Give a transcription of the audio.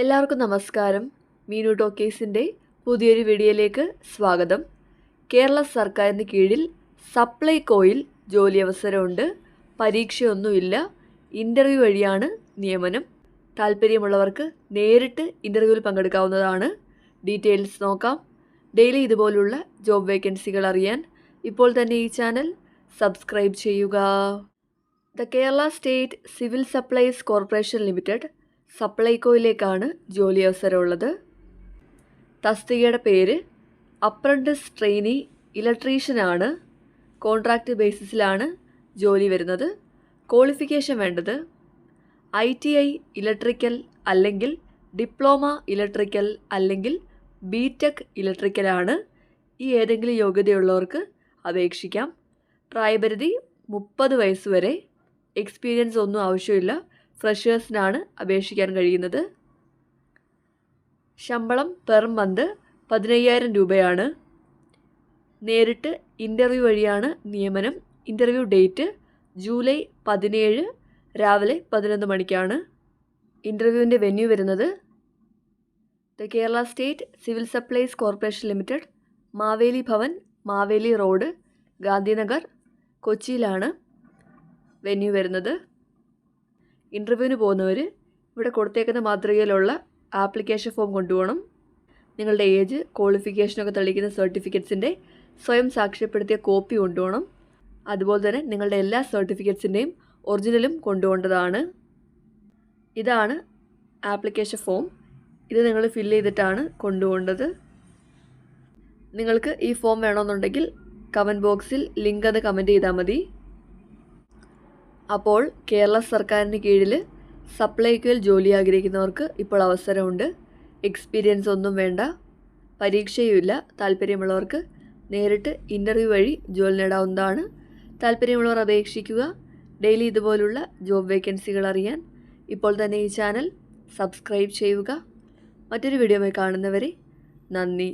എല്ലാവർക്കും നമസ്കാരം. മീനു ടോക്കീസിന്റെ പുതിയൊരു വീഡിയോയിലേക്ക് സ്വാഗതം. കേരള സർക്കാരിന് കീഴിൽ സപ്ലൈകോയിൽ ജോലി അവസരമുണ്ട്. പരീക്ഷയൊന്നുമില്ല. ഇന്റർവ്യൂ വഴിയാണ് നിയമനം. താല്പര്യമുള്ളവർക്ക് നേരിട്ട് ഇന്റർവ്യൂവിൽ പങ്കെടുക്കാവുന്നതാണ്. ഡീറ്റെയിൽസ് നോക്കാം. ഡെയിലി ഇതുപോലുള്ള ജോബ് വേക്കൻസികൾ അറിയാൻ ഇപ്പോൾ തന്നെ ഈ ചാനൽ സബ്സ്ക്രൈബ് ചെയ്യുക. The Kerala state civil supplies corporation limited സപ്ലൈകോയിലേക്കാണ് ജോലി അവസരമുള്ളത്. തസ്തികയുടെ പേര് അപ്രന്റിസ് ട്രെയിനി ഇലക്ട്രീഷ്യനാണ്. കോൺട്രാക്റ്റ് ബേസിസിലാണ് ജോലി വരുന്നത്. ക്വാളിഫിക്കേഷൻ വേണ്ടത് ഐ ടി ഐ ഇലക്ട്രിക്കൽ അല്ലെങ്കിൽ ഡിപ്ലോമ ഇലക്ട്രിക്കൽ അല്ലെങ്കിൽ ബി ടെക് ഇലക്ട്രിക്കലാണ്. ഈ ഏതെങ്കിലും യോഗ്യതയുള്ളവർക്ക് അപേക്ഷിക്കാം. പ്രായപരിധി മുപ്പത് വയസ്സ് വരെ. എക്സ്പീരിയൻസ് ഒന്നും ആവശ്യമില്ല. ഫ്രഷേഴ്സിനാണ് അപേക്ഷിക്കാൻ കഴിയുന്നത്. ശമ്പളം പെർ മന്ത് പതിനയ്യായിരം രൂപയാണ്. നേരിട്ട് ഇന്റർവ്യൂ വഴിയാണ് നിയമനം. ഇന്റർവ്യൂ ഡേറ്റ് ജൂലൈ പതിനേഴ് രാവിലെ പതിനൊന്ന് മണിക്കാണ്. ഇന്റർവ്യൂവിന്റെ വെന്യൂ വരുന്നത് the Kerala state civil supplies corporation limited Maveli Bhavan Maveli road Gandhinagar കൊച്ചിയിലാണ് വെന്യൂ വരുന്നത്. ഇന്റർവ്യൂവിന് പോകുന്നവർ ഇവിടെ കൊടുത്തേക്കുന്ന മാതൃകയിലുള്ള ആപ്ലിക്കേഷൻ ഫോം കൊണ്ടുപോകണം. നിങ്ങളുടെ ഏജ് ക്വാളിഫിക്കേഷനൊക്കെ തെളിയിക്കുന്ന സർട്ടിഫിക്കറ്റ്സിന്റെ സ്വയം സാക്ഷ്യപ്പെടുത്തിയ കോപ്പി കൊണ്ടുപോകണം. അതുപോലെ തന്നെ നിങ്ങളുടെ എല്ലാ സർട്ടിഫിക്കറ്റ്സിന്റെയും ഒറിജിനലും കൊണ്ടുപോകേണ്ടതാണ്. ഇതാണ് ആപ്ലിക്കേഷൻ ഫോം. ഇത് നിങ്ങൾ ഫില്ല് ചെയ്തിട്ടാണ് കൊണ്ടുപോകേണ്ടത്. നിങ്ങൾക്ക് ഈ ഫോം വേണമെന്നുണ്ടെങ്കിൽ കമന്റ് ബോക്സിൽ ലിങ്ക് അത് കമന്റ് ചെയ്താൽ മതി. അപ്പോൾ കേരള സർക്കാരിന് കീഴിൽ സപ്ലൈക്കോയിൽ ജോലി ആഗ്രഹിക്കുന്നവർക്ക് ഇപ്പോൾ അവസരമുണ്ട്. എക്സ്പീരിയൻസ് ഒന്നും വേണ്ട പരീക്ഷയുമില്ല. താല്പര്യമുള്ളവർക്ക് നേരിട്ട് ഇന്റർവ്യൂ വഴി ജോലി നേടാവുന്നതാണ്. താല്പര്യമുള്ളവർ അപേക്ഷിക്കുക. ഡെയിലി ഇതുപോലുള്ള ജോബ് വേക്കൻസികൾ അറിയാൻ ഇപ്പോൾ തന്നെ ഈ ചാനൽ സബ്സ്ക്രൈബ് ചെയ്യുക. മറ്റൊരു വീഡിയോയുമായി കാണുന്നവരെ നന്ദി.